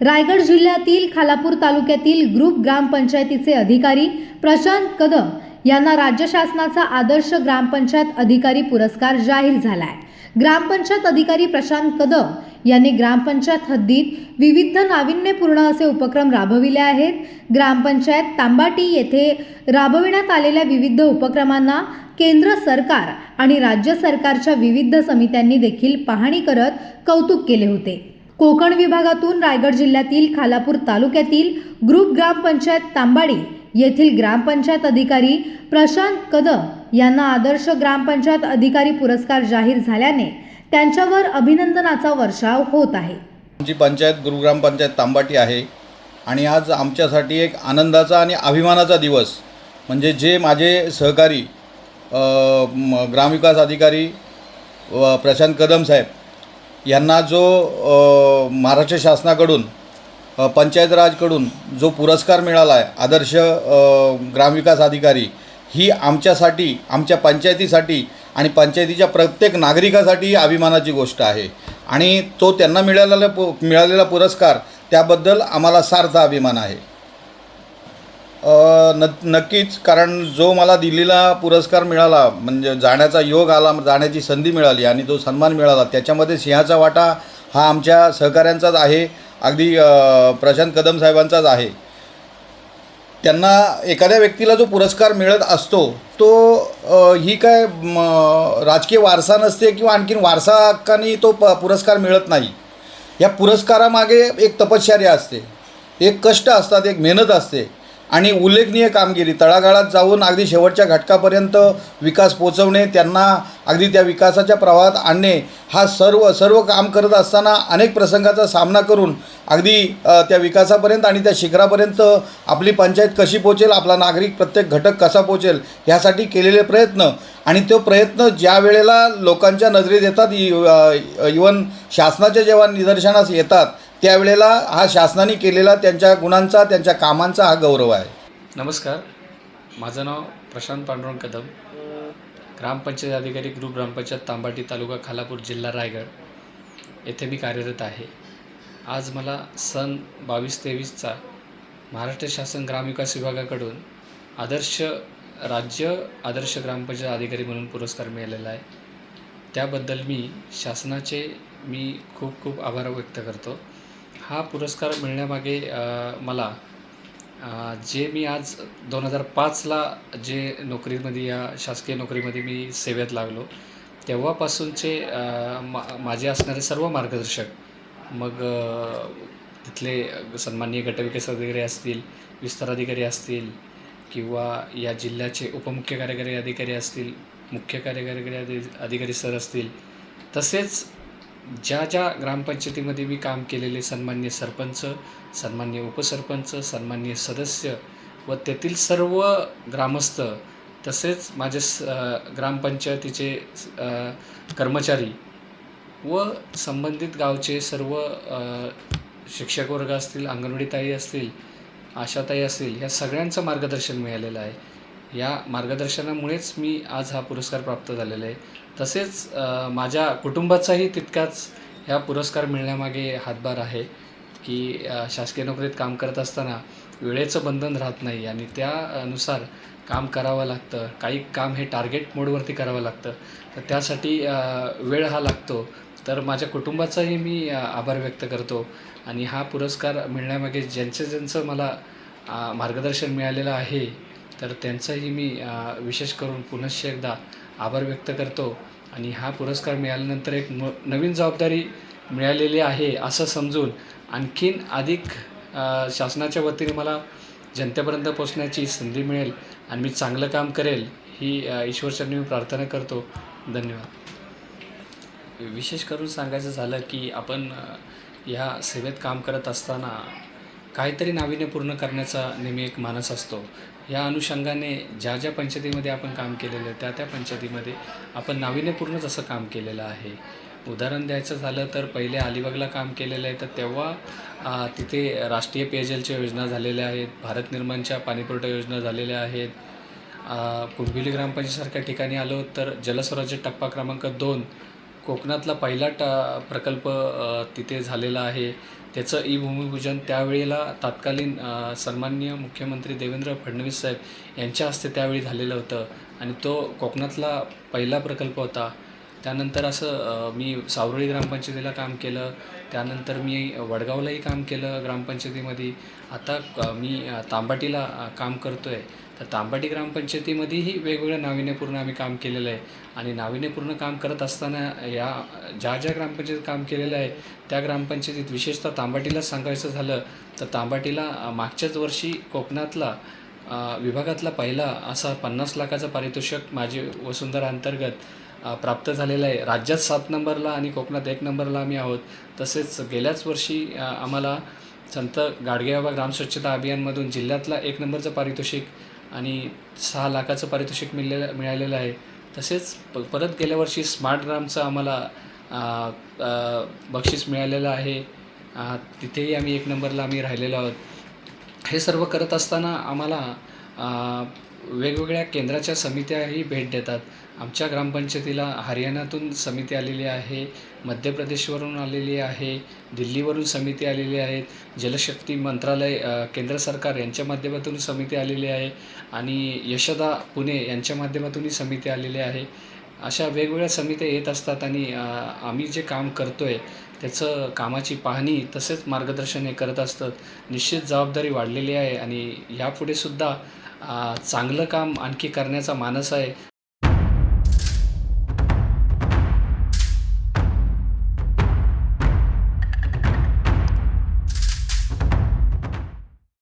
रायगड जिल्ह्यातील खालापूर तालुक्यातील ग्रुप ग्रामपंचायतीचे अधिकारी प्रशांत कदम यांना राज्य शासनाचा आदर्श ग्रामपंचायत अधिकारी पुरस्कार जाहीर झालाय. ग्रामपंचायत अधिकारी प्रशांत कदम यांनी ग्रामपंचायत हद्दीत विविध नाविन्यपूर्ण असे उपक्रम राबविले आहेत. ग्रामपंचायत तांबाटी येथे राबविण्यात आलेल्या विविध उपक्रमांना केंद्र सरकार आणि राज्य सरकारच्या विविध समित्यांनी देखील पाहणी करत कौतुक केले होते. कोकण विभागातून रायगड जिल्ह्यातील खालापूर तालुक्यातील ग्रुप ग्रामपंचायत तांबाडी येथील ग्रामपंचायत अधिकारी प्रशांत कदम यांना आदर्श ग्रामपंचायत अधिकारी पुरस्कार जाहीर झाल्याने त्यांच्यावर अभिनंदनाचा वर्षाव होत आहे. आमची पंचायत गुरुग्रामपंचायत तांबाटी आहे आणि आज आमच्यासाठी एक आनंदाचा आणि अभिमानाचा दिवस म्हणजे जे माझे सहकारी ग्रामविकास अधिकारी व प्रशांत कदम साहेब यांना जो महाराष्ट्र शासनाकडून पंचायत राजकडून जो पुरस्कार मिळाला आहे आदर्श ग्रामविकास अधिकारी ही आमच्यासाठी आमच्या पंचायतीसाठी आणि पंचायतीच्या प्रत्येक नागरिकासाठी अभिमानाची गोष्ट आहे. आणि तो त्यांना मिळालेला पु मिळालेला पुरस्कार त्याबद्दल आम्हाला सार्थ अभिमान आहे. न नक्कीच कारण जो मला दिल्लीला पुरस्कार मिळाला म्हणजे जाण्याचा योग आला जाण्याची संधी मिळाली आणि तो सन्मान मिळाला त्याच्यामध्ये सिंहाचा वाटा हा आमच्या सहकाऱ्यांचाच आहे अगदी प्रशांत कदम साहेबांचाच आहे. त्यांना एखाद्या व्यक्तीला जो पुरस्कार मिळत असतो तो ही काय म, राजकीय वारसा नसते किंवा आणखीन वारसा हक्काने तो प पुरस्कार मिळत नाही. या पुरस्कारामागे एक तपश्चर्या असते. एक कष्ट असतात एक मेहनत असते. आणि उल्लेखनीय कामगिरी. तळागाळात जाऊन अगदी शेवटच्या घटकापर्यंत विकास पोचवणे त्यांना अगदी त्या विकासाच्या प्रवाहात आणणे हा सर्व सर्व काम करत असताना अनेक प्रसंगाचा सामना करून अगदी त्या विकासापर्यंत आणि त्या शिखरापर्यंत आपली पंचायत कशी पोचेल आपला नागरिक प्रत्येक घटक कसा पोचेल ह्यासाठी केलेले प्रयत्न. आणि तो प्रयत्न ज्या वेळेला लोकांच्या नजरेत येतात इवन शासनाच्या जेव्हा निदर्शनास येतात त्यावेळेला हा शासनाने केलेला त्यांच्या गुणांचा त्यांच्या कामांचा हा गौरव आहे. नमस्कार. माझं नाव प्रशांत पांडुरंग कदम. ग्रामपंचायत अधिकारी ग्रुप ग्रामपंचायत तांबाटी तालुका खालापूर जिल्हा रायगड येथे मी कार्यरत आहे. आज मला सन बावीस तेवीसचा महाराष्ट्र शासन ग्रामविकास विभागाकडून आदर्श राज्य आदर्श ग्रामपंचायत अधिकारी म्हणून पुरस्कार मिळालेला आहे. त्याबद्दल मी शासनाचे मी खूप खूप आभार व्यक्त करतो. हा पुरस्कार मिळण्यामागे मला जे मी आज दोन हजार पाचला जे नोकरीमध्ये या शासकीय नोकरीमध्ये मी सेवेत लागलो तेव्हापासूनचे मा माझे असणारे सर्व मार्गदर्शक मग तिथले सन्माननीय गटविकास अधिकारी असतील विस्तार अधिकारी असतील किंवा या जिल्ह्याचे उपमुख्य कार्यकारी अधिकारी असतील मुख्य कार्यकारी अधि अधिकारी सर असतील तसेच ज्या ज्या ग्रामपंचायतीमध्ये मी काम केलेले सन्मान्य सरपंच सन्मान्य उपसरपंच सन्मान्य सदस्य व तेथील सर्व ग्रामस्थ तसेच माझे स ग्रामपंचायतीचे कर्मचारी व संबंधित गावचे सर्व शिक्षक वर्ग असतील अंगणवाडी ताई असतील आशाताई असतील ह्या सगळ्यांचं मार्गदर्शन मिळालेलं आहे. या मार्गदर्शनामुळेच मी आज हा पुरस्कार प्राप्त झालेला आहे. तसेच माझ्या कुटुंबाचाही तितकाच ह्या पुरस्कार मिळण्यामागे हातभार आहे की शासकीय नोकरीत काम करत असताना वेळेचं बंधन राहत नाही आणि त्यानुसार काम करावं लागतं. काही काम हे टार्गेट मोडवरती करावं लागतं. तर त्यासाठी वेळ हा लागतो. तर माझ्या कुटुंबाचाही मी आभार व्यक्त करतो आणि हा पुरस्कार मिळण्यामागे ज्यांचं ज्यांचं मला मार्गदर्शन मिळालेलं आहे तर त्यांचंही मी विशेष करून पुनश्च एकदा आभार व्यक्त करतो. आणि हा पुरस्कार मिळाल्यानंतर एक म नवीन जबाबदारी मिळालेली आहे असं समजून आणखीन अधिक शासनाच्या वतीने मला जनतेपर्यंत पोचण्याची संधी मिळेल आणि मी चांगलं काम करेल ही ईश्वरचरणी मी प्रार्थना करतो. धन्यवाद. विशेष करून सांगायचं झालं की आपण ह्या सेवेत काम करत असताना काहीतरी नाविन्यपूर्ण करण्याचा नेहमी एक मानस असतो. या अनुषंगाने ज्या ज्या पंचायतीमध्ये आपण काम केलेलं आहे त्या त्या पंचायतीमध्ये आपण नाविन्यपूर्णच असं काम केलेलं आहे. उदाहरण द्यायचं झालं तर पहिले अलिबागला काम केलेलं आहे तर तेव्हा तिथे राष्ट्रीय पेयजलच्या योजना झालेल्या आहेत भारत निर्माणच्या पाणीपुरवठा योजना झालेल्या आहेत. कुंभिली ग्रामपंचायतसारख्या ठिकाणी आलो तर जलस्वराज्य टप्पा क्रमांक दोन कोकणातला पहिला टा प्रकल्प तिथे झालेला आहे. त्याचं ई भूमिपूजन त्यावेळेला तत्कालीन अ, सन्माननीय मुख्यमंत्री देवेंद्र फडणवीस साहेब यांच्या हस्ते त्यावेळी झालेलं होतं. आणि तो कोकणातला पहिला प्रकल्प होता. त्यानंतर असं मी सावरळी ग्रामपंचायतीला काम केलं. त्यानंतर मी वडगावलाही काम केलं ग्रामपंचायतीमध्ये. आता मी तांबाटीला काम करतो आहे तर तांबाटी ग्रामपंचायतीमध्येही वेगवेगळ्या नाविन्यपूर्ण आम्ही काम केलेलं आहे. आणि नाविन्यपूर्ण काम करत असताना या ज्या ज्या ग्रामपंचायतीत काम केलेलं आहे त्या ग्रामपंचायतीत विशेषतः तांबाटीला सांगायचं झालं तर तांबाटीला मागच्याच वर्षी कोकणातला विभागातला पहिला असा पन्नास लाखाचा पारितोषिक माझे वसुंधरा अंतर्गत प्राप्त झालेलं आहे. राज्यात सात नंबरला आणि कोकणात एक नंबरला आम्ही आहोत. तसेच गेल्याच वर्षी आम्हाला संत गाडगेबाबा ग्रामस्वच्छता अभियानमधून जिल्ह्यातला एक नंबरचं पारितोषिक आणि सहा लाखाचं पारितोषिक मिळलेलं मिळालेलं आहे. तसेच प परत गेल्या वर्षी स्मार्ट ग्रामचं आम्हाला बक्षीस मिळालेलं आहे. तिथेही आम्ही एक नंबरला आम्ही राहिलेलो आहोत. हे सर्व करत असताना आम्हाला वेगवेगळ्या केंद्राच्या समित्याही भेट देतात. आमच्या ग्रामपंचायतीला हरियाणातून समिती आलेली आहे मध्य प्रदेशवरून आलेली आहे दिल्लीवरून समिती आलेली आहेत जलशक्ती मंत्रालय केंद्र सरकार यांच्या माध्यमातून समिती आलेली आहे आणि यशदा पुणे यांच्या माध्यमातूनही समिती आलेली आहे. अशा वेगवेगळ्या समित्या येत असतात आणि आम्ही जे काम करतो आहे त्याचं कामाची पाहणी तसेच मार्गदर्शन हे करत असतात. निश्चित जबाबदारी वाढलेली आहे आणि यापुढे सुद्धा चांगलं काम आणखी करण्याचा मानस आहे.